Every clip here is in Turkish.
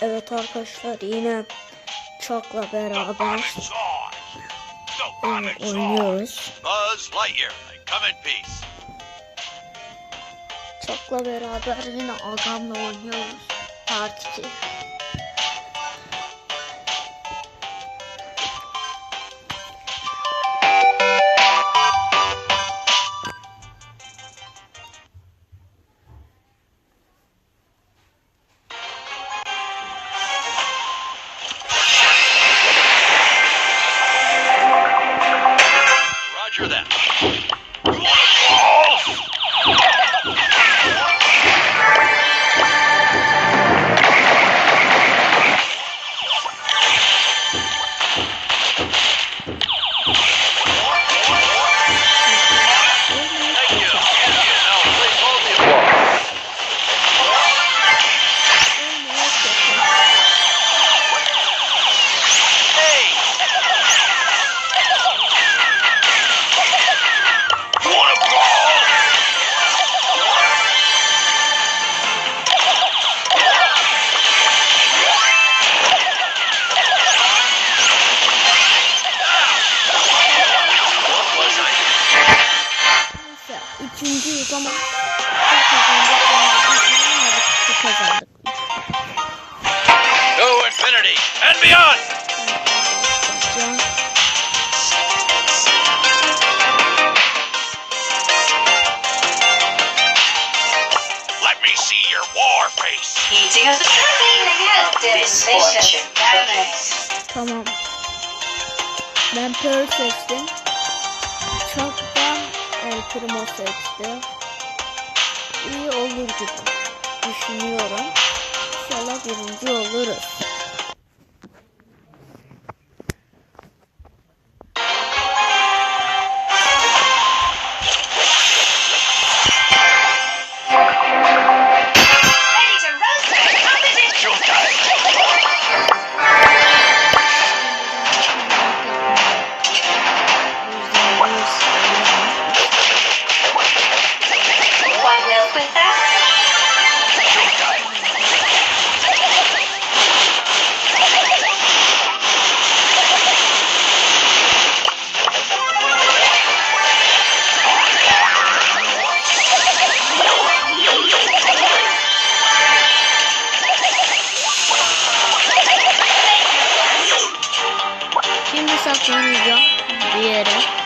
Evet arkadaşlar yine Chuck'la beraber oynuyoruz. Chuck'la beraber yine adamla oynuyoruz. Part 2. Üçüncü yıkama kazandık. Infinity and beyond. Let me see your war face. Eating of the Tamam. Ben. El Primo seçti. İyi olur gibi düşünüyorum. İnşallah birinci oluruz. with that? Quem dessa forma, ó.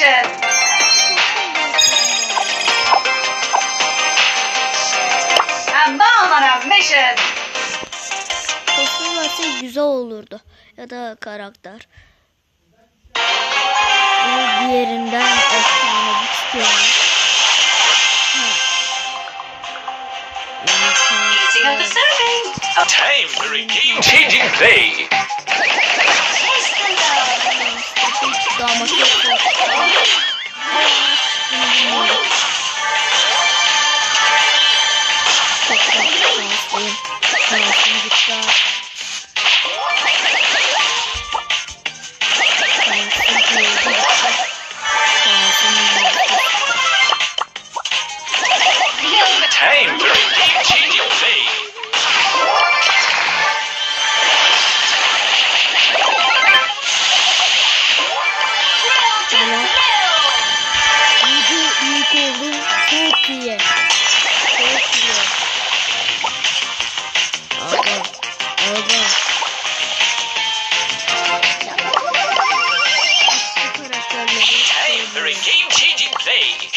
on a mission. I'm bomb on a mission. Kostüm varsa güzel olurdu. Ya da karakter. Bunu diğerinden efsane the serving. Time to redeem changing play! Love. Damat çok Time for a game changing play.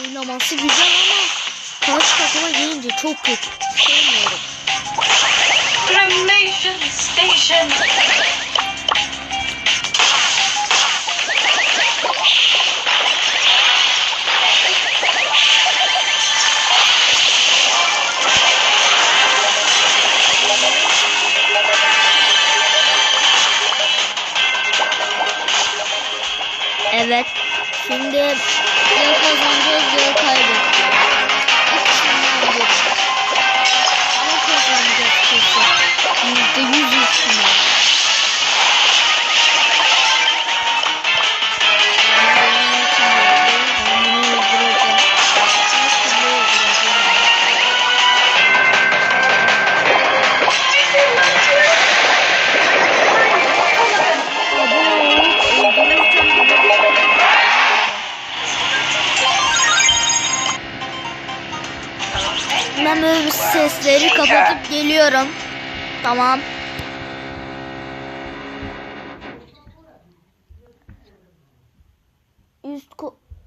Oynaması güzel ama karşı takıma gelince çok kötü. Sevmiyorum. Station. Şimdi ya Ben böyle sesleri kapatıp geliyorum. Tamam. Üst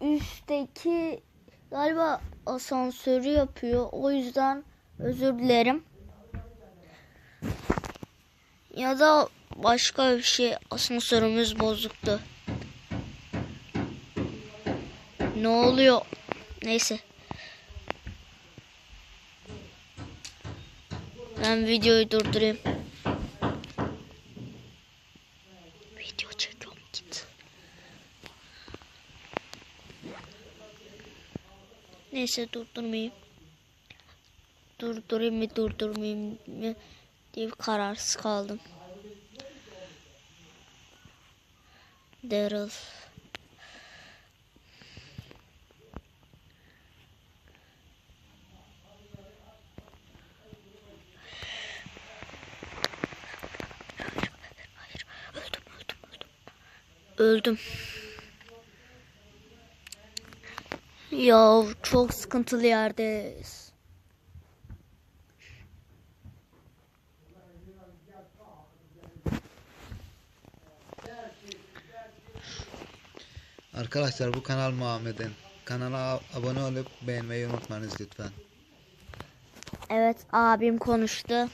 üstteki galiba asansörü yapıyor. O yüzden özür dilerim. Ya da başka bir şey asansörümüz bozuktu. Ne oluyor? Neyse. Ben videoyu durdurayım. Video çekiyorum git. Neyse durdurmayayım. Durdurayım mı durdurmayayım mı diye bir kararsız kaldım. Daryl. Öldüm. Ya çok sıkıntılı yerdeyiz. Arkadaşlar bu kanal Muhammed'in. Kanala abone olup beğenmeyi unutmayınız lütfen. Evet abim konuştu.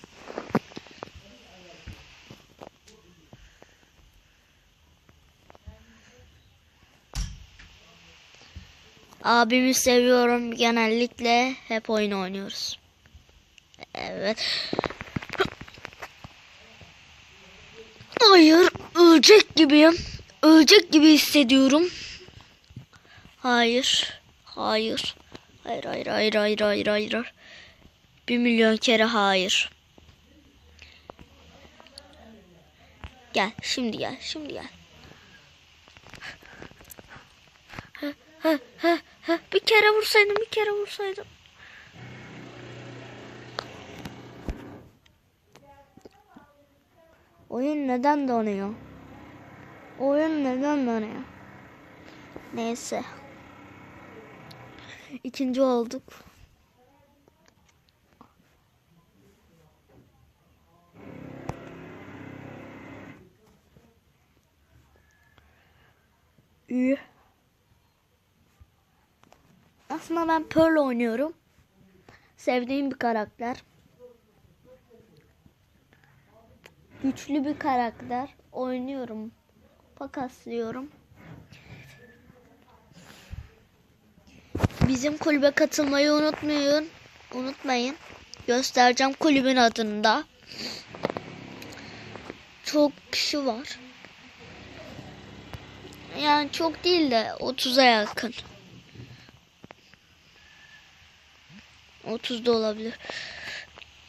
Abimi seviyorum. Genellikle hep oyun oynuyoruz. Evet. Hayır, ölecek gibiyim. Ölecek gibi hissediyorum. Hayır. Hayır. Hayır, hayır, hayır, hayır, hayır, hayır. Bir milyon kere hayır. Gel, şimdi gel, şimdi gel. Hı, hı, hı, hı. Bir kere vursaydım, bir kere vursaydım. Oyun neden donuyor? Oyun neden donuyor? Neyse. İkinci olduk. İyi. Aslında ben Pearl oynuyorum. Sevdiğim bir karakter. Güçlü bir karakter. Oynuyorum. Pakaslıyorum. Bizim kulübe katılmayı unutmayın. Unutmayın. Göstereceğim kulübün adında. Çok kişi var. Yani çok değil de 30'a yakın. 30 da olabilir.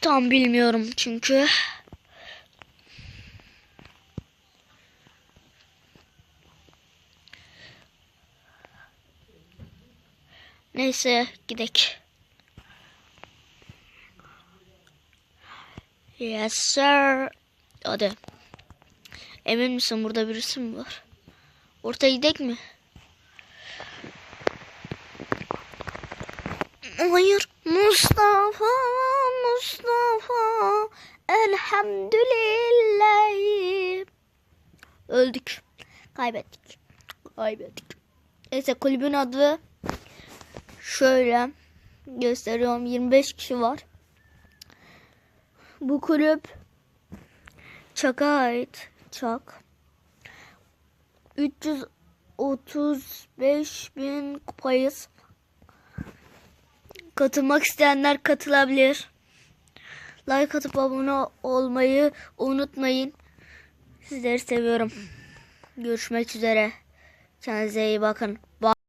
Tam bilmiyorum çünkü. Neyse gidek. Yes sir. Hadi. Emin misin burada birisi mi var? Ortaya gidek mi? Hayır. Mustafa, Mustafa. Elhamdülillah. Öldük. Kaybettik. Kaybettik. Neyse kulübün adı Şöyle gösteriyorum 25 kişi var. Bu kulüp Çak'a ait. Çak. 335 bin kupayız. Katılmak isteyenler katılabilir. Like atıp abone olmayı unutmayın. Sizleri seviyorum. Görüşmek üzere. Kendinize iyi bakın. Bye.